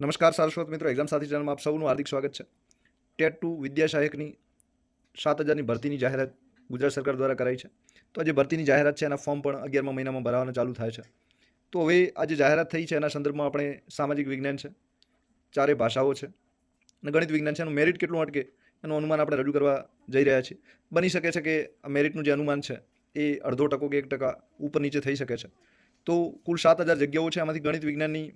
નમસ્કાર સારસ્વત મિત્રો એક્ઝામ સાથી ચેનલમાં આપ સૌનું હાર્દિક સ્વાગત છે. ટેટ ટુ વિદ્યા સહાયકની સાત હજારની ભરતીની જાહેરાત ગુજરાત સરકાર દ્વારા કરાઈ છે. તો આજે ભરતીની જાહેરાત છે, એના ફોર્મ પણ અગિયારમા મહિનામાં ભરાવાના ચાલુ થાય છે. તો હવે આ જે જાહેરાત થઈ છે, એના સંદર્ભમાં આપણે સામાજિક વિજ્ઞાન છે ચારે ભાષાઓ છે અને ગણિત વિજ્ઞાન છે. એનું મેરિટ કેટલું અટકે, એનું અનુમાન આપણે રજૂ કરવા જઈ રહ્યા છીએ. બની શકે છે કે મેરિટનું જે અનુમાન છે, એ અડધો ટકો કે એક ટકા ઉપર નીચે થઈ શકે છે. તો કુલ સાત હજાર જગ્યાઓ છે, આમાંથી ગણિત વિજ્ઞાનની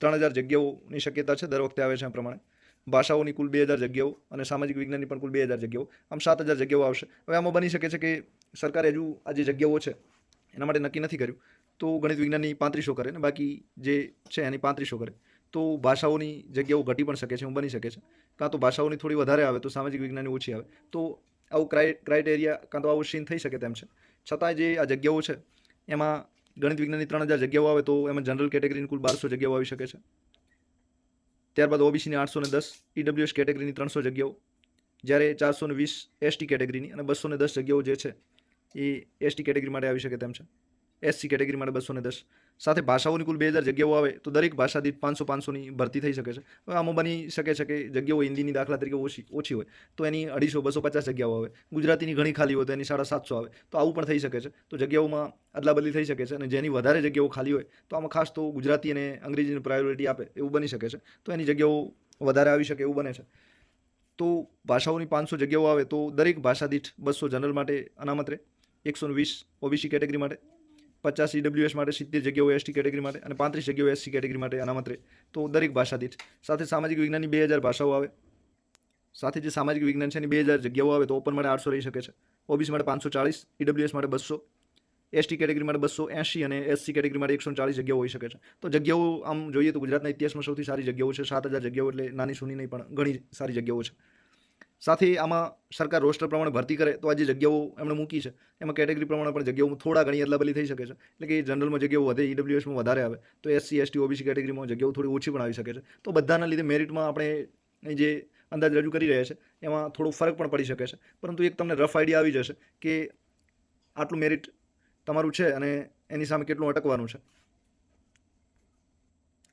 ત્રણ હજાર જગ્યાઓની શક્યતા છે, દર વખતે આવે છે આ પ્રમાણે. ભાષાઓની કુલ બે હજાર જગ્યાઓ અને સામાજિક વિજ્ઞાનની પણ કુલ બે હજાર જગ્યાઓ. આમ સાત હજાર જગ્યાઓ આવશે. હવે આમાં બની શકે છે કે સરકારે હજુ આ જે જગ્યાઓ છે, એના માટે નક્કી નથી કર્યું. તો ગણિત વિજ્ઞાનની પાંત્રીસો કરે ને બાકી જે છે એની પાંત્રીસો કરે. તો ભાષાઓની જગ્યાઓ ઘટી પણ શકે છે એવું બની શકે છે. કાં તો ભાષાઓની થોડી વધારે આવે તો સામાજિક વિજ્ઞાનની ઓછી આવે. તો આવું ક્રાઈ ક્રાઇટેરિયા કાં તો આવું સીન થઈ શકે તેમ છે. છતાંય જે આ જગ્યાઓ છે, એમાં ગણિત વિજ્ઞાનની ત્રણ હજાર જગ્યાઓ આવે તો એમાં જનરલ કેટેગરીની કુલ બારસો જગ્યાઓ આવી શકે છે. ત્યારબાદ ઓબીસીની આઠસો ને દસ ઈડબ્લ્યુએસ કેટેગરીની ત્રણસો જગ્યાઓ. જ્યારે ચારસો ને વીસ એસટી કેટેગરીની અને બસો ને દસ જગ્યાઓ જે છે, એ એસટી કેટેગરી માટે આવી શકે તેમ છે. એસસી કેટેગરી માટે બસો ને દસ. સાથે ભાષાઓની કુલ બે હજાર જગ્યાઓ આવે, તો દરેક ભાષા દીઠ પાંચસો પાંચસોની ભરતી થઈ શકે છે. આમાં બની શકે છે કે જગ્યાઓ હિન્દીની દાખલા તરીકે ઓછી ઓછી હોય, તો એની અઢીસો, બસો પચાસ જગ્યાઓ આવે. ગુજરાતીની ઘણી ખાલી હોય તો એની સાડા સાતસો આવે, તો આવું પણ થઈ શકે છે. તો જગ્યાઓમાં અદલાબદલી થઈ શકે છે અને જેની વધારે જગ્યાઓ ખાલી હોય, તો આમાં ખાસ તો ગુજરાતી અને અંગ્રેજીની પ્રાયોરિટી આપે, એવું બની શકે છે. તો એની જગ્યાઓ વધારે આવી શકે એવું બને છે. તો ભાષાઓની પાંચસો જગ્યાઓ આવે, તો દરેક ભાષા દીઠ બસો જનરલ માટે અનામત રહે, એકસો વીસ ઓબીસી કેટેગરી માટે. પચાસ ઈડબ્લ્યુએસ માટે, સિત્તેર જગ્યાઓ એસટી કેટેગરી માટે અને પાંત્રીસ જગ્યાઓ એસસી કેટેગરી માટે અનામત રહે તો દરેક ભાષા દીઠ સાથે સામાજિક વિજ્ઞાનની બે હજાર ભાષાઓ આવે. સાથે જે સામાજિક વિજ્ઞાન છે એની બે હજાર જગ્યાઓ આવે તો ઓપન માટે આઠસો રહી શકે છે. ઓબીસી માટે પાંચસો ચાળીસ ઈડબ્લ્યુએસ માટે બસો એસટી કેટેગરી માટે બસો એંશી અને એસસી કેટેગરી માટે એકસો ચાળીસ જગ્યાઓ હોઈ શકે છે. તો જગ્યાઓ આમ જોઈએ તો ગુજરાતના ઇતિહાસમાં સૌથી સારી જગ્યાઓ છે. સાત હજાર જગ્યાઓ એટલે નાની સુની નહીં પણ ઘણી સારી જગ્યાઓ છે. સાથે આમાં સરકાર રોસ્ટર પ્રમાણે ભરતી કરે, તો આ જે જગ્યાઓ એમણે મૂકી છે, એમાં કેટેગરી પ્રમાણે પણ જગ્યાઓ થોડા ઘણી અદલાબદલી થઈ શકે છે. એટલે કે જનરલમાં જગ્યાઓ વધે ઈડબ્લ્યુએસમાં વધારે આવે, તો એસસી એસટી ઓબીસી કેટેગરીમાં જગ્યાઓ થોડી ઓછી પણ આવી શકે છે. તો બધાના લીધે મેરિટમાં આપણે જે અંદાજ રજૂ કરી રહ્યા છે, એમાં થોડો ફરક પણ પડી શકે છે. પરંતુ એક તમને રફ આઈડિયા આવી જશે કે આટલું મેરિટ તમારું છે અને એની સામે કેટલું અટકવાનું છે.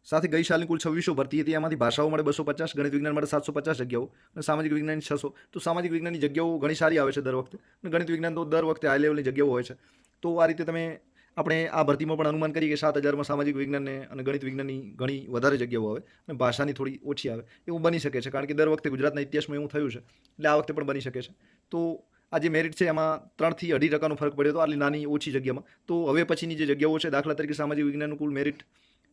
સાથે ગઈ સાલની કુલ છવ્વીસો ભરતી હતી. એમાંથી ભાષાઓ માટે બસો પચાસ, ગણિત વિજ્ઞાન માટે સાતસો પચાસ જગ્યાઓ અને સામાજિક વિજ્ઞાન છસો. તો સામાજિક વિજ્ઞાનની જગ્યાઓ ઘણી સારી આવે છે દર વખતે. અને ગણિત વિજ્ઞાન તો દર વખતે હાઈ લેવલની જગ્યાઓ હોય છે. તો આ રીતે તમે આપણે આ ભરતીમાં પણ અનુમાન કરીએ કે સાત હજારમાં સામાજિક વિજ્ઞાનને અને ગણિત વિજ્ઞાનની ઘણી વધારે જગ્યાઓ આવે અને ભાષાની થોડી ઓછી આવે. એવું બની શકે છે. કારણ કે દર વખતે ગુજરાતના ઇતિહાસમાં એવું થયું છે. એટલે આ વખતે પણ બની શકે છે. તો આ જે મેરિટ છે, એમાં ત્રણથી અઢી ટકાનો ફરક પડ્યો હતો. આટલી નાની ઓછી જગ્યામાં. તો હવે પછીની જે જગ્યાઓ છે, દાખલા તરીકે સામાજિક વિજ્ઞાનનું કુલ મેરિટ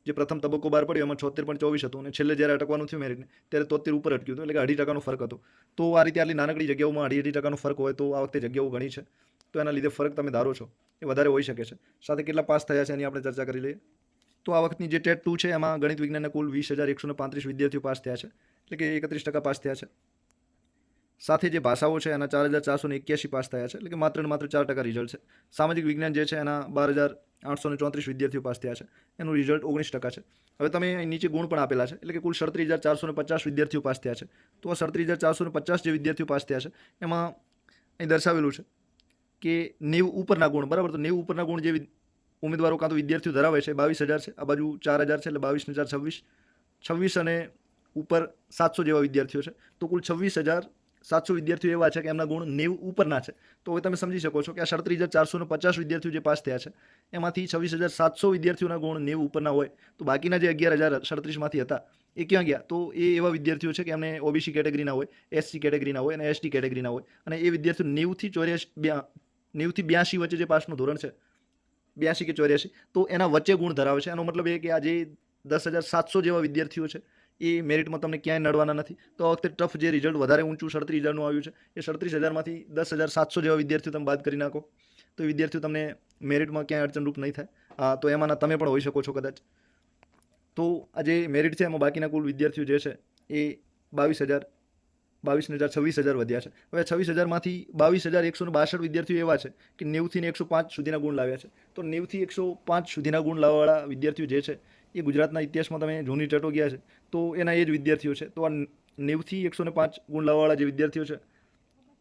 જે પ્રથમ તબક્કો બહાર પડ્યો, એમાં છોતેર પણ ચોવીસ હતું અને છેલ્લે જ્યારે અટકવાનું થયું મેરિટને, ત્યારે તોતેર ઉપર અટક્યું હતું, એટલે અઢી ટકાનો ફરક હતો. તો આ રીતે આટલી નાનકડી જગ્યાઓમાં અઢી અઢી ટકાનો ફરક હોય તો આ વખતે જગ્યાઓ ઘણી છે. તો એના લીધે ફરક તમે ધારો છો, એ વધારે હોઈ શકે છે. સાથે કેટલા પાસ થયા છે એની આપણે ચર્ચા કરી લઈએ. તો આ વખતની જે ટેટ ટુ છે, એમાં ગણિત વિજ્ઞાનના કુલ વીસ હજાર એકસો પાંત્રીસ વિદ્યાર્થીઓ પાસ થયા છે. એટલે કે એકત્રીસ ટકા પાસ થયા છે. સાથે જે ભાષાઓ છે, એના ચાર હજાર ચારસો ને એક્યાસી પાસ થયા છે, એટલે કે માત્ર ને માત્ર ચાર ટકા રિઝલ્ટ છે. સામાજિક વિજ્ઞાન જે છે, એના બાર હજાર આઠસો ને ચોત્રીસ વિદ્યાર્થીઓ પાસ થયા છે. એનું રિઝલ્ટ ઓગણીસ ટકા છે. હવે તમે નીચે ગુણ પણ આપેલા છે, એટલે કે કુલ સડત્રીસ હજાર ચારસો ને પચાસ વિદ્યાર્થીઓ પાસ થયા છે. તો આ સડત્રીસ હજાર ચારસો ને પચાસ જે વિદ્યાર્થીઓ પાસ થયા છે, એમાં અહીં દર્શાવેલું છે કે નેવ ઉપરના ગુણ, બરાબર? તો નેવ ઉપરના ગુણ જે ઉમેદવારો કાં તો વિદ્યાર્થીઓ ધરાવે છે બાવીસ હજાર છે, આ બાજુ ચાર હજાર છે, એટલે બાવીસ હજાર છવ્વીસ. છવ્વીસ અને ઉપર સાતસો જેવા વિદ્યાર્થીઓ છે. તો કુલ છવ્વીસ હજાર સાતસો વિદ્યાર્થીઓ એવા છે કે એમના ગુણ નેવું ઉપરના છે. તો હવે તમે સમજી શકો છો કે આ સડત્રીસ હજાર ચારસો ને પચાસ વિદ્યાર્થીઓ જે પાસ થયા છે, એમાંથી છવ્વીસ હજાર સાતસો વિદ્યાર્થીઓના ગુણ નેવું ઉપરના હોય, તો બાકીના જે અગિયાર હજાર સડત્રીસમાંથી હતા, એ ક્યાં ગયા? તો એ એવા વિદ્યાર્થીઓ છે કે એમને ઓબીસી કેટેગરીના હોય, એસસી કેટેગરીના હોય અને એસટી કેટેગરીના હોય. અને એ વિદ્યાર્થીઓ નેવુંથી ચોર્યાસી નેવથી બ્યાસી વચ્ચે જે પાસનું ધોરણ છે, બ્યાસી કે ચોર્યાસી, તો એના વચ્ચે ગુણ ધરાવે છે. એનો મતલબ એ કે આ જે દસ હજાર સાતસો જેવા વિદ્યાર્થીઓ છે એ મેરિટમાં તમને ક્યાંય નડવાના નથી. તો આ વખતે ટફ જે રિઝલ્ટ વધારે ઊંચું સડત્રીસ હજારનું આવ્યું છે, એ સડત્રીસ હજારમાંથી દસ હજાર સાતસો જેવા વિદ્યાર્થીઓ તમે બાદ કરી નાખો. તો વિદ્યાર્થીઓ તમને મેરિટમાં ક્યાંય અડચણરૂપ નહીં થાય. તો એમાંના તમે પણ હોઈ શકો છો કદાચ. તો આ જે મેરિટ છે, એમાં બાકીના કુલ વિદ્યાર્થીઓ જે છે, એ બાવીસ હજાર બાવીસ હજાર, છવ્વીસ હજાર વધ્યા છે. હવે છવ્વીસ હજારમાંથી બાવીસ હજાર એકસો બાસઠ વિદ્યાર્થીઓ એવા છે કે નેવથી ને એકસો પાંચ સુધીના ગુણ લાવ્યા છે. તો નેવથી એકસો પાંચ સુધીના ગુણ લાવવાવાળા વિદ્યાર્થીઓ જે છે, એ ગુજરાતના ઇતિહાસમાં તમે જૂની ચટો ગયા છે. તો એના એ જ વિદ્યાર્થીઓ છે. તો આ નેવથી એકસો ને પાંચ ગુણ લાવવાવાળા જે વિદ્યાર્થીઓ છે,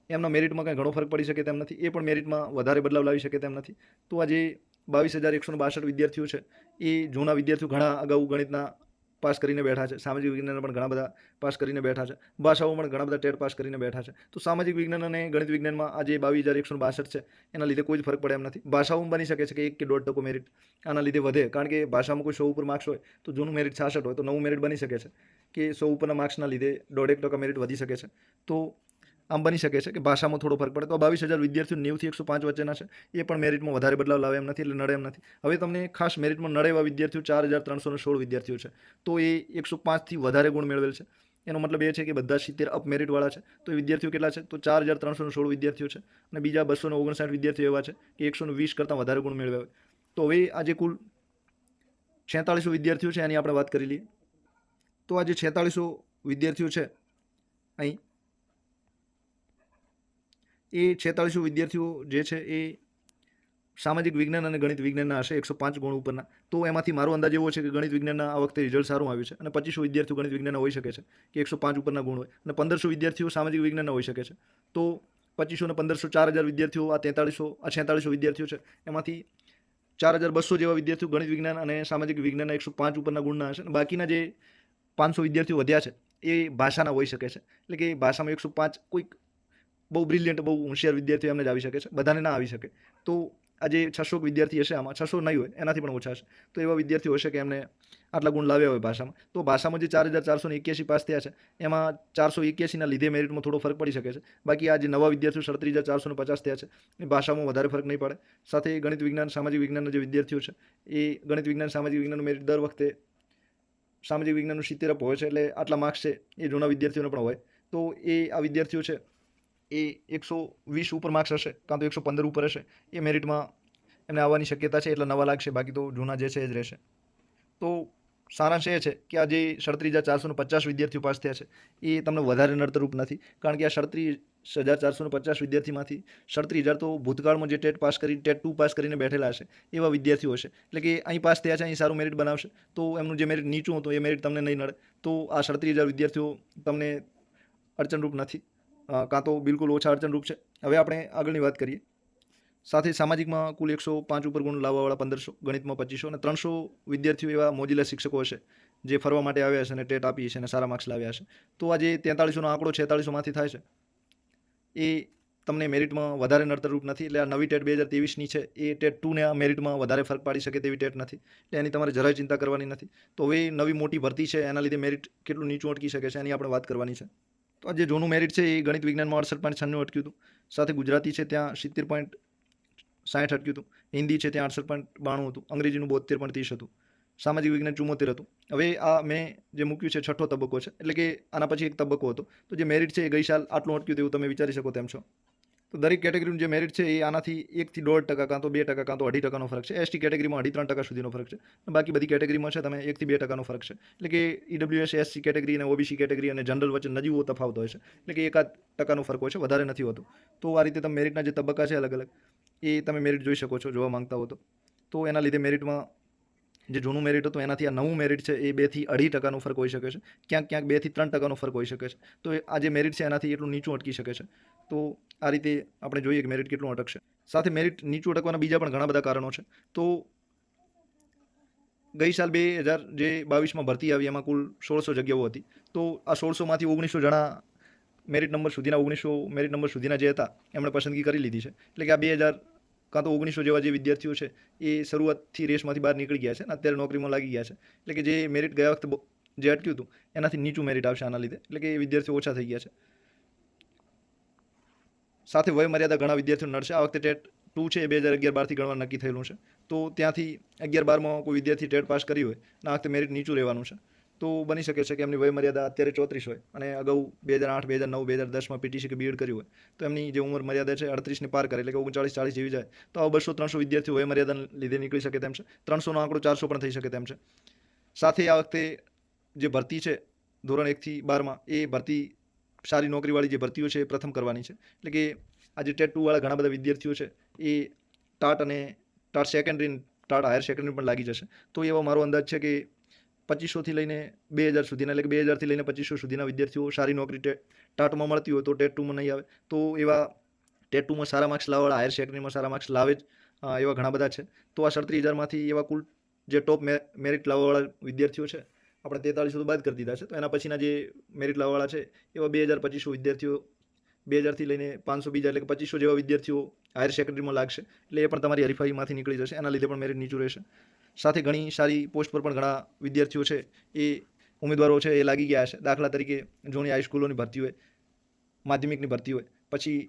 એમના મેરિટમાં કાંઈ ઘણો ફરક પડી શકે તેમ નથી. એ પણ મેરિટમાં વધારે બદલાવ લાવી શકે તેમ નથી. તો આ જે બાવીસ હજાર એકસો બાસઠ વિદ્યાર્થીઓ છે, એ જૂના વિદ્યાર્થીઓ ઘણા અગાઉ ગણિતના પાસ કરીને બેઠા છે. સામાજિક વિજ્ઞાન પણ ઘણા બધા પાસ કરીને બેઠા છે. ભાષાઓ પણ ઘણા બધા ટેટ પાસ કરીને બેઠા છે. તો સામાજિક વિજ્ઞાન અને ગણિત વિજ્ઞાનમાં આજે બાવીસ હજાર એકસો બાસઠ છે, એના લીધે કોઈ જ ફરક પડે એમ નથી. ભાષાઓમાં બની શકે છે કે એક કે દોઢ ટકો મેરિટ આના લીધે વધે. કારણ કે ભાષામાં કોઈ સો ઉપર માર્ક્સ હોય, તો જૂનું મેરિટ છાસઠ હોય, તો નવું મેરિટ બની શકે છે કે સો ઉપરના માર્ક્સના લીધે દોઢેક ટકા મેરિટ વધી શકે છે. તો આમ બની શકે છે કે ભાષામાં થોડો ફરક પડે. તો બાવીસ હજાર વિદ્યાર્થીઓ નેવથી એકસો પાંચ વચ્ચેના છે. એ પણ મેરિટમાં વધારે બદલાવ લાવે એમ નથી, એટલે નડે એમ નથી. હવે તમને ખાસ મેરિટમાં નડે એવા વિદ્યાર્થીઓ ચાર હજાર ત્રણસો સોળ વિદ્યાર્થીઓ છે. તો એ એકસો પાંચથી વધારે ગુણ મેળવેલ છે. એનો મતલબ એ છે કે બધા સિત્તેર અપ મેરિટવાળા છે. તો એ વિદ્યાર્થીઓ કેટલા છે? તો ચાર હજાર ત્રણસો સોળ વિદ્યાર્થીઓ છે અને બીજા બસો ને ઓગણસાઠ વિદ્યાર્થીઓ એવા છે કે એકસો વીસ કરતાં વધારે ગુણ મેળવ્યા તો હવે આજે કુલ છેતાળીસો વિદ્યાર્થીઓ છે, એની આપણે વાત કરી લઈએ. તો આજે છેતાળીસો વિદ્યાર્થીઓ છે, અહીં એ છેતાળીસો વિદ્યાર્થીઓ જે છે એ સામાજિક વિજ્ઞાન અને ગણિત વિજ્ઞાનના હશે એકસો પાંચ ગુણ ઉપરના. તો એમાંથી મારો અંદાજ એવો છે કે ગણિત વિજ્ઞાનના આ વખતે રિઝલ્ટ સારું આવ્યું છે અને પચીસો વિદ્યાર્થીઓ ગણિત વિજ્ઞાનના હોઈ શકે છે કે એકસો પાંચ ઉપરના ગુણ હોય અને પંદરસો વિદ્યાર્થીઓ સામાજિક વિજ્ઞાનના હોઈ શકે છે. તો પચીસો ને પંદરસો ચાર હજાર વિદ્યાર્થીઓ આ તેતાળીસો, આ છેતાળીસો વિદ્યાર્થીઓ છે. એમાંથી ચાર હજાર બસો જેવા વિદ્યાર્થીઓ ગણિત વિજ્ઞાન અને સામાજિક વિજ્ઞાનના એકસો પાંચ ઉપરના ગુણના હશે અને બાકીના જે પાંચસો વિદ્યાર્થીઓ વધ્યા છે એ ભાષાના હોઈ શકે છે. એટલે કે ભાષામાં એકસો પાંચ કોઈક બહુ બ્રિલિયન્ટ બહુ હોશિયાર વિદ્યાર્થીઓ એમને જ આવી શકે છે. બધાને ના આવી શકે. તો આજે છસો વિદ્યાર્થી હશે આમાં છસો નહીં હોય, એનાથી પણ ઓછા હશે. તો એવા વિદ્યાર્થીઓ હશે કે એમને આટલા ગુણ લાવ્યા હોય ભાષામાં. તો ભાષામાં જે ચાર હજાર ચારસો એક્યાસી પાસ થયા છે, એમાં ચારસો એક્યાસીના લીધે મેરિટમાં થોડો ફરક પડી શકે છે. બાકી આ જે નવા વિદ્યાર્થીઓ સડત્રીસ હજાર ચારસો પચાસ થયા છે, એ ભાષામાં વધારે ફરક નહીં પડે. સાથે ગણિત વિજ્ઞાન, સામાજિક વિજ્ઞાનના જે વિદ્યાર્થીઓ છે, એ ગણિત વિજ્ઞાન, સામાજિક વિજ્ઞાનનું મેરિટ દર વખતે સામાજિક વિજ્ઞાનનું સિત્તેર હોય છે, એટલે આટલા માર્ક્સ છે એ જૂના વિદ્યાર્થીઓને પણ હોય. તો એ આ વિદ્યાર્થીઓ છે એ એકસો વીસ ઉપર માર્ક્સ હશે, કાં તો એકસો પંદર ઉપર હશે, એ મેરિટમાં એમને આવવાની શક્યતા છે, એટલે નવા લાગશે, બાકી તો જૂના જે છે એ જ રહેશે. તો સારાંશ એ છે કે આ જે સડત્રીસ હજાર ચારસો પચાસ વિદ્યાર્થીઓ પાસ થયા છે. એ તમને વધારે નડતરૂપ નથી, કારણ કે આ સડત્રીસ હજાર ચારસો પચાસ વિદ્યાર્થીમાંથી સડત્રીસ હજાર તો ભૂતકાળમાં જે ટેટ પાસ કરી, ટેટ ટુ પાસ કરીને બેઠેલા હશે, એવા વિદ્યાર્થીઓ હશે. એટલે કે અહીં પાસ થયા છે, અહીં સારું મેરિટ બનાવશે, તો એમનું જે મેરિટ નીચું હતું, એ મેરિટ તમને નહીં નડે. તો આ સડત્રીસ હજાર વિદ્યાર્થીઓ તમને અડચણરૂપ નથી. કાં તો બિલકુલ ઓછા અડચણરૂપ છે. હવે આપણે આગળની વાત કરીએ. સાથે સામાજિકમાં કુલ એકસો પાંચ ઉપર ગુણ લાવવાવાળા પંદરસો, ગણિતમાં પચીસો અને ત્રણસો વિદ્યાર્થીઓ એવા મોજીલા શિક્ષકો હશે, જે ફરવા માટે આવ્યા હશે અને ટેટ આપી છે અને સારા માર્ક્સ લાવ્યા હશે. તો આ જે તેતાળીસોનો આંકડો છેતાળીસોમાંથી થાય છે. એ તમને મેરિટમાં વધારે નડતરરૂપ નથી, એટલે આ નવી ટેટ બે હજાર ત્રેવીસની છે, એ ટેટ ટુને આ મેરિટમાં વધારે ફરક પાડી શકે તેવી ટેટ નથી. એટલે એની તમારે જરાય ચિંતા કરવાની નથી. તો હવે નવી મોટી ભરતી છે, એના લીધે મેરિટ કેટલું નીચું અટકી શકે છે, એની આપણે વાત કરવાની છે. તો આ જે જૂનું મેરિટ છે એ ગણિત વિજ્ઞાનમાં અડસઠ પોઈન્ટ છન્નું અટક્યું હતું. સાથે ગુજરાતી છે ત્યાં સિત્તેર પોઈન્ટ સાઠ અટક્યું હતું. હિન્દી છે ત્યાં અડસઠ પોઈન્ટ બાણું હતું. અંગ્રેજીનું બોતેર પોઈન્ટ ત્રીસ હતું. સામાજિક વિજ્ઞાન ચુમ્મોતેર હતું. હવે આ મેં જે મૂક્યું છે છઠ્ઠો તબક્કો છે. એટલે કે આના પછી એક તબક્કો હતો. તો જે મેરિટ છે એ ગઈ સાલ આટલું અટક્યું તેવું તમે વિચારી શકો તેમ છો. તો દરેક કેટેગરીનું જે મેરિટ છે એ આનાથી એકથી દોઢ ટકા કાં તો બે ટકા કાં તો અઢી ટકાનો ફરક છે. એસટી કેટેગરીમાં અઢી ત્રણ ટકા સુધીનો ફરક છે. બાકી બધી કેટેગરીમાં છે તમે એકથી બે ટકાનો ફરક છે. એટલે કે ઈડબ્લ્યુએસ એસસી કેટેગરી અને ઓબીસી કેટેગરી અને જનરલ વચ્ચે નજીવો તફાવત હોય છે. એટલે કે એકાદ ટકાનો ફરક હોય છે, વધારે નથી હોતો. તો આ રીતે તમે મેરિટના જે તબક્કા છે અલગ અલગ એ તમે મેરિટ જોઈ શકો છો, જોવા માંગતા હો તો. એના લીધે મેરિટમાં જે જૂનું મેરિટ હતું, એનાથી આ નવું મેરિટ છે, એ બેથી અઢી ટકાનો ફરક હોઈ શકે છે. ક્યાંક ક્યાંક બેથી ત્રણ ટકાનો ફરક હોઈ શકે છે. તો આ જે મેરિટ છે, એનાથી એટલું નીચું અટકી શકે છે. તો આ રીતે આપણે જોઈએ કે મેરિટ કેટલું અટકશે. સાથે મેરિટ નીચું અટકવાના બીજા પણ ઘણા બધા કારણો છે. તો ગઈ સાલ બે હજાર જે બાવીસમાં ભરતી આવી, એમાં કુલ સોળસો જગ્યાઓ હતી. તો આ સોળસોમાંથી ઓગણીસો જણા મેરિટ નંબર સુધીના, ઓગણીસો મેરિટ નંબર સુધીના જે હતા, એમણે પસંદગી કરી લીધી છે. એટલે કે આ બે હજાર કાં તો ઓગણીસો જેવા જે વિદ્યાર્થીઓ છે, એ શરૂઆતથી રેસમાંથી બહાર નીકળી ગયા છે અને અત્યારે નોકરીમાં લાગી ગયા છે. એટલે કે જે મેરિટ ગયા વખતે જે અટક્યું હતું, એનાથી નીચું મેરિટ આવશે આના લીધે. એટલે કે વિદ્યાર્થીઓ ઓછા થઈ ગયા છે. સાથે વય મર્યાદા ઘણા વિદ્યાર્થીઓ નડશે. આ વખતે ટેટ ટુ છે, એ બે હજાર અગિયાર બારથી ગણવા નક્કી થયેલું છે. તો ત્યાંથી અગિયાર બારમાં કોઈ વિદ્યાર્થી ટેટ પાસ કરી હોય અને આ વખતે મેરિટ નીચું રહેવાનું છે. તો બની શકે છે કે એમની વય મર્યાદા અત્યારે ચોત્રીસ હોય અને અગાઉ બે હજાર આઠ, બે હજાર નવ, બે હજાર દસમાં પીટીસી કે બીએડ કર્યું હોય, તો એમની જે ઉંમર મર્યાદા છે અડત્રીસને પાર કરે, એટલે કે ઓગણચાળીસ ચાળીસ જેવી જાય. તો આ બસો ત્રણસો વિદ્યાર્થીઓ વય મર્યાદાને લીધે નીકળી શકે તેમ છે. ત્રણસોનો આંકડો ચારસો પણ થઈ શકે તેમ છે. સાથે આ વખતે જે ભરતી છે, ધોરણ એકથી બારમાં એ ભરતી સારી નોકરીવાળી જે ભરતીઓ છે એ પ્રથમ કરવાની છે. એટલે કે આજે ટેટ ટુવાળા ઘણા બધા વિદ્યાર્થીઓ છે, એ ટાટ અને TAT secondary TAT higher secondary પણ લાગી જશે. તો એવો મારો અંદાજ છે કે પચીસોથી લઈને બે હજાર સુધીના, એટલે કે બે હજારથી લઈને પચીસો સુધીના વિદ્યાર્થીઓ સારી નોકરી ટાટમાં મળતી હોય તો ટેટ ટુમાં નહીં આવે. તો એવા ટેટ ટુમાં સારા માર્ક્સ લાવવાળા હાયર સેકન્ડરીમાં સારા માર્ક્સ લાવે જ એવા ઘણા બધા છે. તો આ સડત્રીસ હજારમાંથી એવા કુલ જે ટોપ મેરિટ લાવવાવાળા વિદ્યાર્થીઓ છે આપણે તેતાળીસો તો બાદ કરી દીધા છે. તો એના પછીના જે મેરિટ લાવવાળા છે, એવા બે હજાર પચીસો વિદ્યાર્થીઓ, બે હજારથી લઈને પાંચસો બીજા એટલે કે પચીસો જેવા વિદ્યાર્થીઓ હાયર સેકન્ડરીમાં લાગશે. એટલે એ પણ તમારી હરીફાઈમાંથી નીકળી જશે. એના લીધે પણ મેરિટ નીચું રહેશે. સાથે ઘણી સારી પોસ્ટ પર પણ ઘણા વિદ્યાર્થીઓ છે, એ ઉમેદવારો છે, એ લાગી ગયા છે. દાખલા તરીકે જૂની હાઈસ્કૂલોની ભરતી હોય, માધ્યમિકની ભરતી હોય, પછી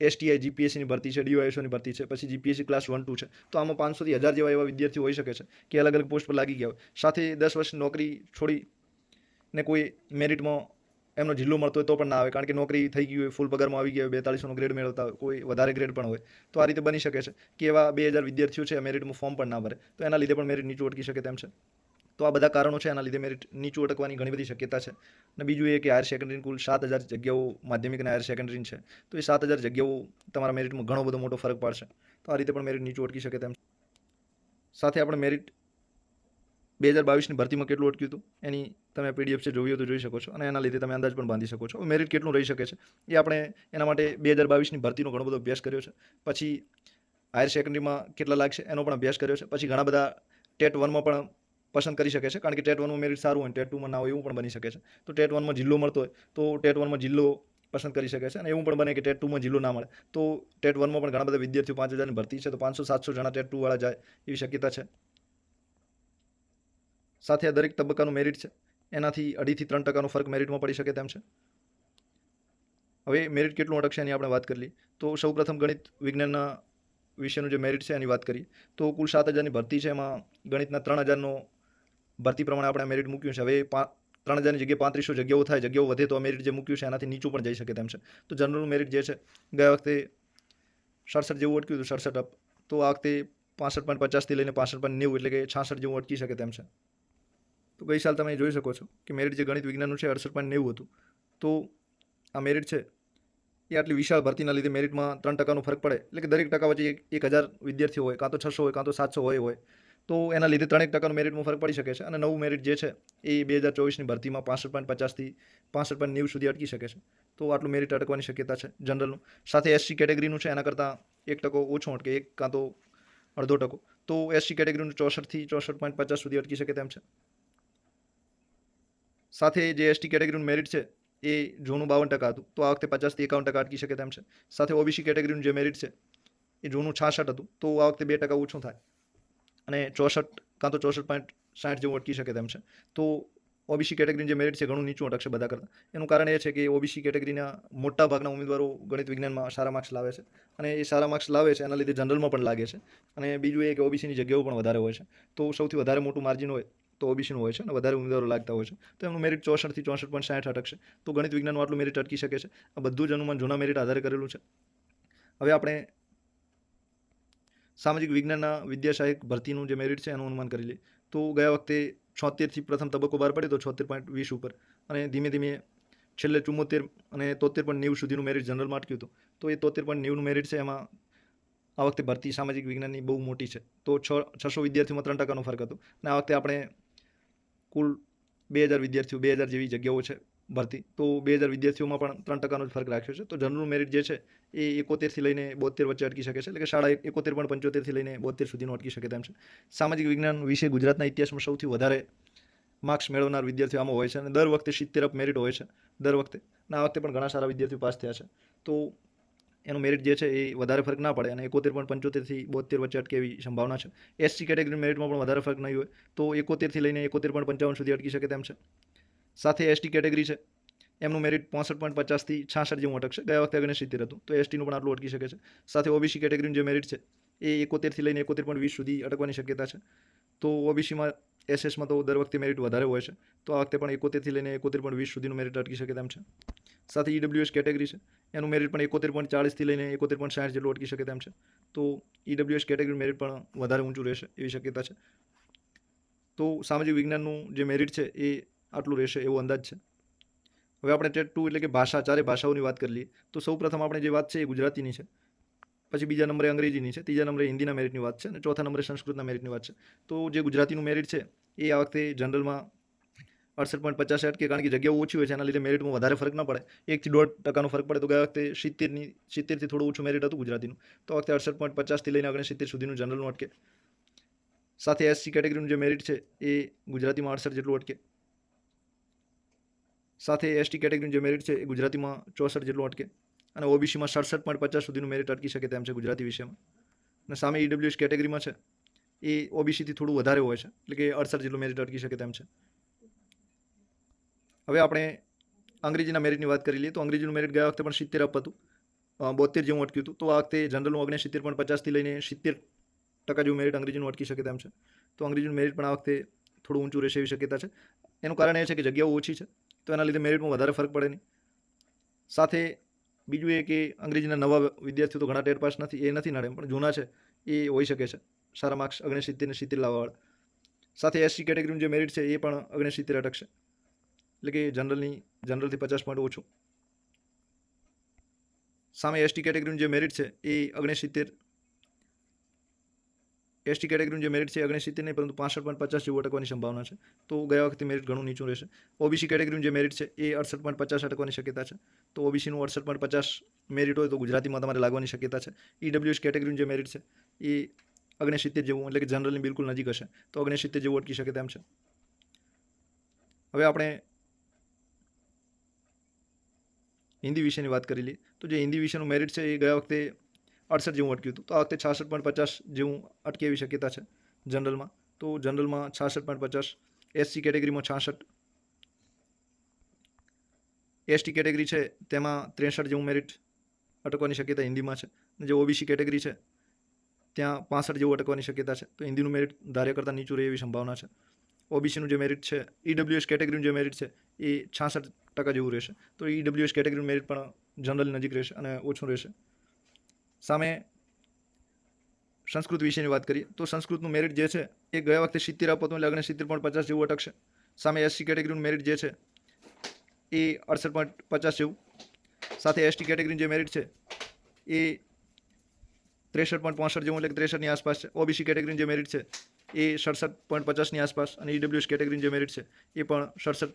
એસટીઆઈ જીપીએસસીની ભરતી છે ડીવાયએસઓની ભરતી છે, પછી જીપીએસસી ક્લાસ વન ટુ છે. તો આમાં પાંચસોથી હજાર જેવા એવા વિદ્યાર્થીઓ હોઈ શકે છે કે અલગ અલગ પોસ્ટ પર લાગી ગયા હોય. સાથે દસ વર્ષ નોકરી છોડી ને કોઈ મેરિટમાં એમનો જિલ્લો મળતો હોય તો પણ ના આવે. કારણ કે નોકરી થઈ ગઈ હોય ફૂલ પગારમાં આવી ગયા હોય, બેતાળીસોનો ગ્રેડ મેળવતા હોય, કોઈ વધારે ગ્રેડ પણ હોય. તો આ રીતે બની શકે છે કે એવા બે હજાર વિદ્યાર્થીઓ છે મેરિટમાં ફોર્મ પણ ના ભરે. તો એના લીધે પણ મેરિટ નીચું અટકી શકે તેમ છે. તો આ બધા કારણો છે, એના લીધે મેરિટ નીચું અટકવાની ઘણી બધી શક્યતા છે. અને બીજું એ કે હાયર સેકન્ડરી કુલ સાત હજાર જગ્યાઓ માધ્યમિક અને હાયર સેકન્ડરી છે. તો એ સાત હજાર જગ્યાઓ તમારા મેરિટમાં ઘણો બધો મોટો ફરક પાડશે. તો આ રીતે પણ મેરિટ નીચું અટકી શકે તેમ સાથે આપણે મેરિટ બે હજાર બાવીસની ભરતીમાં કેટલું અટક્યું હતું? એની તમે પીડીએફ છે જોવી હોય તો જોઈ શકો છો. અને એના લીધે તમે અંદાજ પણ બાંધી શકો છો. મેરિટ કેટલું રહી શકે છે? એ આપણે એના માટે બે હજાર બાવીસની ભરતીનો ઘણો બધો અભ્યાસ કર્યો છે. પછી હાયર સેકન્ડરીમાં કેટલા લાગશે એનો પણ અભ્યાસ કર્યો છે. પછી ઘણા બધા ટેટ વનમાં પણ પસંદ કરી શકે છે, કારણ કે ટેટ વનમાં મેરિટ સારું હોય ટેટ ટુમાં ના હોય એવું પણ બની શકે છે. તો ટેટ વનમાં જિલ્લો મળતો હોય, તો ટેટ વનમાં જિલ્લો પસંદ કરી શકે છે અને એવું પણ બને કે ટેટ ટુમાં જિલ્લો ના મળે. તો ટેટ વનમાં પણ ઘણા બધા વિદ્યાર્થીઓ પાંચ હજારની ભરતી છે, તો પાંચસો, સાતસો જણા ટેટ ટુવાળા જાય એવી શક્યતા છે. સાથે આ દરેક તબક્કાનું મેરિટ છે, એનાથી અઢીથી ત્રણ ટકાનો ફરક મેરિટમાં પડી શકે તેમ છે. હવે મેરિટ કેટલું અટકશે એની આપણે વાત કરી લઈએ. તો સૌપ્રથમ ગણિત, વિજ્ઞાનના વિષયનું જે મેરિટ છે એની વાત કરીએ. તો કુલ સાત હજારની ભરતી છે, એમાં ગણિતના ત્રણ હજારનો ભરતી પ્રમાણે આપણે મેરિટ મૂક્યું છે. હવે ત્રણ હજારની જગ્યાએ પાંત્રીસો જગ્યાઓ થાય, જગ્યાઓ વધે તો મેરિટ જે મૂક્યું છે, એનાથી નીચું પણ જઈ શકે તેમ છે. તો જનરલ મેરિટ જે છે, ગયા વખતે સડસઠ જેવું અટક્યું હતું, સડસઠ અપ. તો આ વખતે પાસઠ પોઈન્ટ પચાસથી લઈને પાસઠ પોઈન્ટ નેવું એટલે કે છાસઠ જેવું અટકી શકે તેમ છે. તો ગઈ સાલ તમે જોઈ શકો છો કે મેરિટ જે ગણિત વિજ્ઞાનનું છે, અડસઠ પોઈન્ટ નેવું હતું. તો આ મેરિટ છે, એ આટલી વિશાળ ભરતીના લીધે મેરિટમાં ત્રણ ટકાનો ફરક પડે. એટલે કે દરેક ટકા વચ્ચે એક હજાર વિદ્યાર્થીઓ હોય, કાં તો છસો હોય, કાં તો સાતસો હોય હોય. તો એના લીધે ત્રણેક ટકાનો મેરિટમાં ફરક પડી શકે છે અને નવું મેરિટ જે છે એ બે હજાર ચોવીસની ભરતીમાં પાસઠ પોઈન્ટ પચાસથી પાસઠ પોઈન્ટ નેવું સુધી અટકી શકે છે. તો આટલું મેરિટ અટકવાની શક્યતા છે જનરલનું સાથે એસસી કેટેગરીનું છે, એના કરતાં એક ટકો ઓછો અટકે, એક કાં તો અડધો ટકો. તો એસસી કેટેગરીનું ચોસઠથી ચોસઠ પોઈન્ટ પચાસ સુધી અટકી શકે તેમ છે. સાથે જે એસટી કેટેગરીનું મેરિટ છે, એ જૂનું બાવન ટકા હતું. તો આ વખતે પચાસથી એકાવન ટકા અટકી શકે તેમ છે. સાથે ઓબીસી કેટેગરીનું જે મેરિટ છે, એ જૂનું છાસઠ હતું. તો આ વખતે બે ટકા ઓછું થાય. અને ચોસઠ, કાં તો ચોસઠ પોઈન્ટ સાઠ જેવું અટકી શકે તેમ છે. તો ઓબીસી કેટેગરીનું જે મેરિટ છે, ઘણું નીચું અટકશે બધા કરતાં. એનું કારણ એ છે કે ઓબીસી કેટેગરીના મોટા ભાગના ઉમેદવારો ગણિત વિજ્ઞાનમાં સારા માર્ક્સ લાવે છે. અને એ સારા માર્ક્સ લાવે છે, એના લીધે જનરલમાં પણ લાગે છે. અને બીજું એ કે ઓબીસીની જગ્યાઓ પણ વધારે હોય છે. તો સૌથી વધારે મોટું માર્જિન હોય તો ઓબીસીનું હોય છે અને વધારે ઉમેદવારો લાગતા હોય છે. તો એમનું મેરિટ ચોસઠથી ચોસઠ પોઈન્ટ સાઠ અટકશે. તો ગણિત વિજ્ઞાનનું આટલું મેરિટ અટકી શકે છે. આ બધું જ અનુમાન જૂના મેરિટ આધારે કરેલું છે. હવે આપણે સામાજિક વિજ્ઞાનના વિદ્યા ભરતીનું જે મેરિટ છે એનું અનુમાન કરી લે. તો ગયા વખતે છોતેરથી પ્રથમ તબક્કો બહાર પડ્યો તો છોતેર પોઈન્ટ વીસ ઉપર. અને ધીમે ધીમે છેલ્લે ચુમ્મોતેર અને તોતેર પોઈન્ટ નેવું સુધીનું મેરિટ જનરલમાં અટક્યું હતું. તો એ તોતેર પોઈન્ટ નેવુંનું મેરિટ છે એમાં આ વખતે ભરતી સામાજિક વિજ્ઞાનની બહુ મોટી છે. તો છ, છસો વિદ્યાર્થીઓમાં ત્રણ ટકાનો ફરક હતો. અને આ વખતે આપણે કુલ બે હજાર વિદ્યાર્થીઓ, બે હજાર જેવી જગ્યાઓ છે. ભરતી. તો બે હજાર વિદ્યાર્થીઓમાં પણ ત્રણ ટકાનો જ ફરક રાખ્યો છે. તો જનરલ મેરિટ જે છે, એ એકોતેરથી લઈને બોતેર વચ્ચે અટકી શકે છે. એટલે કે સાડા એકોતેર પણ પંચોતેરથી લઈને બોતેર સુધીનો અટકી શકે તેમ છે. સામાજિક વિજ્ઞાન વિશે ગુજરાતના ઇતિહાસમાં સૌથી વધારે માર્ક્સ મેળવનાર વિદ્યાર્થીઓ આમાં હોય છે. અને દર વખતે સિત્તેર અપ મેરિટ હોય છે. દર વખતે. આ વખતે પણ ઘણા સારા વિદ્યાર્થીઓ પાસ થયા છે. તો એનું મેરિટ જે છે, એ વધારે ફરક ના પડે. અને એકોતેર પણ પંચોતેરથી બોતેર વચ્ચે અટકે એવી સંભાવના છે. એસસી કેટેગરી મેરિટમાં પણ વધારે ફરક નહીં હોય. તો એકોતેરથી લઈને એકોતેર પણ પંચાવન સુધી અટકી શકે તેમ છે. સાથે એસટી કેટેગરી છે. એમનું મેરિટ પોસઠ પોઈન્ટ પચાસથી છાસઠ જેવું અટકશે. ગયા વખતે અગણે સિત્તેર હતું. તો એસટીનું પણ આટલું અટકી શકે છે. સાથે ઓબીસી કેટેગરીનું જે મેરિટ છે, એ એકોતેરથી લઈને એકોતેર પોઈન્ટ વીસ સુધી અટકવાની શક્યતા છે. તો ઓબીસીમાં એસએસમાં તો દર વખતે મેરિટ વધારે હોય છે. તો આ વખતે પણ એકોતેરથી લઈને એકોતેર પોઈન્ટ વીસ સુધીનું મેરિટ અટકી શકે તેમ છે. સાથે ઈડબ્લ્યુએસ કેટેગરી છે. એનું મેરિટ પણ એકોતેર પોઈન્ટ ચાળીસથી લઈને એકોતેર પોઈન્ટ સાઠ જેટલું અટકી શકે તેમ છે. તો ઈડબ્લ્યુએસ કેટેગરી મેરિટ પણ વધારે ઊંચું રહેશે એવી શક્યતા છે. તો સામાજિક વિજ્ઞાનનું જે મેરિટ છે, એ આટલું રહેશે એવો અંદાજ છે. હવે આપણે ટેટ ટુ એટલે કે ભાષા, ચારે ભાષાઓની વાત કરી લઈએ. તો સૌપ્રથમ આપણે જે વાત છે એ ગુજરાતીની છે. પછી બીજા નંબરે અંગ્રેજીની છે, ત્રીજા નંબરે હિન્દીના મેરિટની વાત છે અને ચોથા નંબરે સંસ્કૃતના મેરિટની વાત છે. તો જે ગુજરાતીનું મેરિટ છે એ આ વખતે જનરલમાં અડસઠ પોઈન્ટ પચાસ અટકે કારણ કે જગ્યાઓ ઓછી હોય છે, એના લીધે મેરિટમાં વધારે ફરક ના પડે. એકથી દોઢ ટકાનો ફરક પડે. તો ગયા વખતે સિત્તેરની, સિત્તેરથી થોડું ઓછું મેરિટ હતું ગુજરાતીનું. તો આ વખતે અડસઠ પોઈન્ટ પચાસથી લઈને આગળ સિત્તેર સુધીનું જનરલનું અટકે. સાથે એસસી કેટેગરીનું જે મેરિટ છે એ ગુજરાતીમાં અડસઠ જેટલું અટકે. સાથે એસટી કેટેગરીનું જે મેરિટ છે એ ગુજરાતીમાં ચોસઠ જેટલું અટકે અને ઓબીસીમાં સડસઠ પોઈન્ટ પચાસ સુધીનું મેરિટ અટકી શકે તેમ છે ગુજરાતી વિષયમાં. અને સામે ઈડબ્લ્યુએસ કેટેગરીમાં છે, એ ઓબીસીથી થોડું વધારે હોય છે, એટલે કે અડસઠ જેટલું મેરિટ અટકી શકે તેમ છે. હવે આપણે અંગ્રેજીના મેરિટની વાત કરી લઈએ, તો અંગ્રેજીનું મેરિટ ગયા વખતે પણ સિત્તેર અપ હતું બોતેર જેવું અટક્યું હતું, તો આ વખતે જનરલનું ઓગણસિત્તેર પોઈન્ટ પચાસથી લઈને સિત્તેર ટકા જેવું મેરિટ અંગ્રેજીનું અટકી શકે તેમ છે. તો અંગ્રેજીનું મેરિટ પણ આ વખતે થોડું ઊંચું રહેશે એવી શક્યતા છે. એનું કારણ એ છે કે જગ્યાઓ ઓછી છે તો એના લીધે મેરિટમાં વધારે ફરક પડે નહીં. સાથે બીજું એ કે અંગ્રેજીના નવા વિદ્યાર્થીઓ તો ઘણા ટેટ પાસ નથી, એ નથી નડે, પણ જૂના છે, એ હોઈ શકે છે. સારા માર્ક્સ ઓગણસિત્તેર ને સિત્તેર લાવવાવાળા સાથે એસસી કેટેગરીનું જે મેરિટ છે, એ પણ ઓગણસિત્તેર અટકશે એટલે કે જનરલની જનરલથી પચાસ પોઈન્ટ ઓછું. સામે એસટી કેટેગરીનું જે મેરિટ છે, એ ઓગણસિત્તેર એસટી કેટેગરીનું જે મેરિટ છે ઓગણસિત્તેર નહીં, પરંતુ પાસઠ પોઈન્ટ પચાસ જેવું અટકવાની સંભાવના છે. તો ગયા વખતે મેરિટ ઘણું નીચું રહેશે. ઓબીસી કેટેગરીનું જે મેરિટ છે એ અડસઠ પોઈન્ટ પચાસ અટકવાની શક્યતા છે. તો ઓબીસીનું અડસઠ પોઈન્ટ પચાસ મેરિટ હોય તો ગુજરાતીમાં તમારે લાગવાની શક્યતા છે. ઈડબ્લ્યુએસ કેટેગરીનું જે મેરિટ છે એ ઓગણસિત્તેર જેવું, એટલે કે જનરલની બિલકુલ નજીક હશે. તો ઓગણસિત્તેર જેવું અટકી શકે તેમ છે. હવે આપણે હિન્દી વિષયની વાત કરી લઈએ. તો જે હિન્દી વિષયનું મેરિટ છે એ ગયા વખતે અડસઠ જેવું અટક્યું હતું. તો આ વખતે છાસઠ પોઈન્ટ પચાસ જેવું અટકે એવી શક્યતા છે જનરલમાં. તો જનરલમાં છાસઠ પોઈન્ટ પચાસ એસસી કેટેગરીમાં છાસઠ. એસટી કેટેગરી છે, તેમાં ત્રેસઠ જેવું મેરિટ અટકવાની શક્યતા હિન્દીમાં છે. જે ઓબીસી કેટેગરી છે, ત્યાં પાસઠ જેવું અટકવાની શક્યતા છે. તો હિન્દીનું મેરિટ ધાર્યા કરતાં નીચું રહે એવી સંભાવના છે. ઓબીસીનું જે મેરિટ છે ઈડબ્લ્યુએસ કેટેગરીનું જે મેરિટ છે, એ છાસઠ ટકા જેવું રહેશે. તો ઈડબ્લ્યુએસ કેટેગરીનું મેરિટ પણ જનરલ નજીક રહેશે અને ઓછું રહેશે. સામે સંસ્કૃત વિશેની વાત કરીએ, તો સંસ્કૃતનું મેરિટ જે છે, એ ગયા વખતે સિત્તેર આપતું એટલે અગણે સિત્તેર પોઈન્ટ પચાસ જેવું અટકશે. સામે એસસી કેટેગરીનું મેરિટ જે છે, એ અડસઠ પોઈન્ટ પચાસ જેવું. સાથે એસટી કેટેગરીનું જે મેરિટ છે, એ ત્રેસઠ પોઈન્ટ પાંસઠ જેવું, એટલે ત્રેસઠની આસપાસ છે. ઓબીસી કેટેગરીનું જે મેરિટ છે, એ સડસઠ પોઈન્ટ પચાસની આસપાસ અને ઈડબ્લ્યુએસ કેટેગરીનું જે મેરિટ છે, એ પણ સડસઠ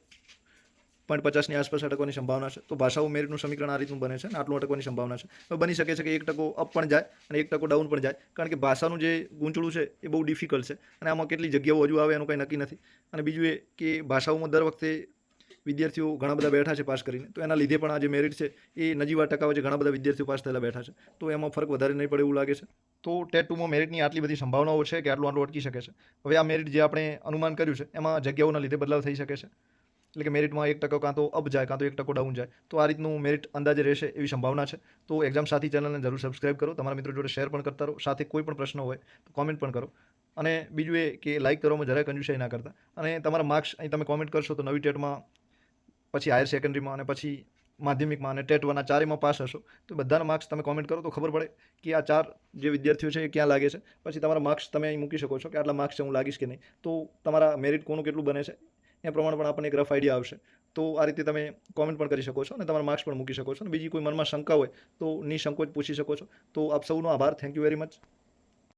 પોઈન્ટ પચાસની આસપાસ અટકવાની સંભાવના છે. તો ભાષા મેરિટનું સમીકરણ આ રીતનું બને છે અને આટલું અટકવાની સંભાવના છે. બની શકે છે કે એક ટકો અપ પણ જાય અને એક ટકો ડાઉન પણ જાય. કારણ કે ભાષાનું જે ગૂંચળું છે એ બહુ ડિફિકલ્ટ છે અને આમાં કેટલી જગ્યાઓ હજુ આવે એનું કંઈ નક્કી નથી. અને બીજું એ કે ભાષાઓમાં દર વખતે વિદ્યાર્થીઓ ઘણા બધા બેઠા છે પાસ કરીને. તો એના લીધે પણ આ જે મેરિટ છે એ નજીવા ટકા છે, ઘણા બધા વિદ્યાર્થીઓ પાસ થયેલા બેઠા છે. તો એમાં ફરક વધારે નહીં પડે એવું લાગે છે. તો ટેટ ટુમાં મેરિટની આટલી બધી સંભાવનાઓ છે કે આટલું આટલું અટકી શકે છે. હવે આ મેરિટ જે આપણે અનુમાન કર્યું છે, એમાં જગ્યાઓના લીધે બદલાવ થઈ શકે છે. એટલે કે મેરિટમાં એક ટકો કાં તો અપ જાય, કાં તો એક ટકો ડાઉન જાય. તો આ રીતનું મેરિટ અંદાજે રહેશે એવી સંભાવના છે. તો એક્ઝામ સાથી ચેનલને જરૂર સબસ્ક્રાઇબ કરો. તમારા મિત્રો જોડે શેર પણ કરતા રહો. સાથે કોઈ પણ પ્રશ્ન હોય તો કોમેન્ટ પણ કરો. અને બીજું એ કે લાઇક કરવામાં જરાય કંજુસાઈ ના કરતા. અને તમારા માર્ક્સ અહીં તમે કોમેન્ટ કરશો તો નવી ટેટમાં, પછી હાયર સેકન્ડરીમાં અને પછી માધ્યમિકમાં અને ટેટ વનના ચારેમાં પાસ હશો. તો બધાના માર્ક્સ તમે કોમેન્ટ કરો તો ખબર પડે કે આ ચાર જે વિદ્યાર્થીઓ છે એ ક્યાં લાગે છે. પછી તમારા માર્ક્સ તમે અહીં મૂકી શકો છો કે આટલા માર્ક્સ છે, હું લાગીશ કે નહીં. તો તમારા મેરિટ કોનું કેટલું બને છે? એ પ્રમાણે પણ આપણને એક રફ આઈડિયા આવશે. તો આ રીતે તમે કોમેન્ટ પણ કરી શકો છો અને તમારા માર્ક્સ પણ મૂકી શકો છો અને બીજી કોઈ મનમાં શંકા હોય તો નિસંકોચ પૂછી શકો છો. તો આપ સૌનો આભાર. Thank you very much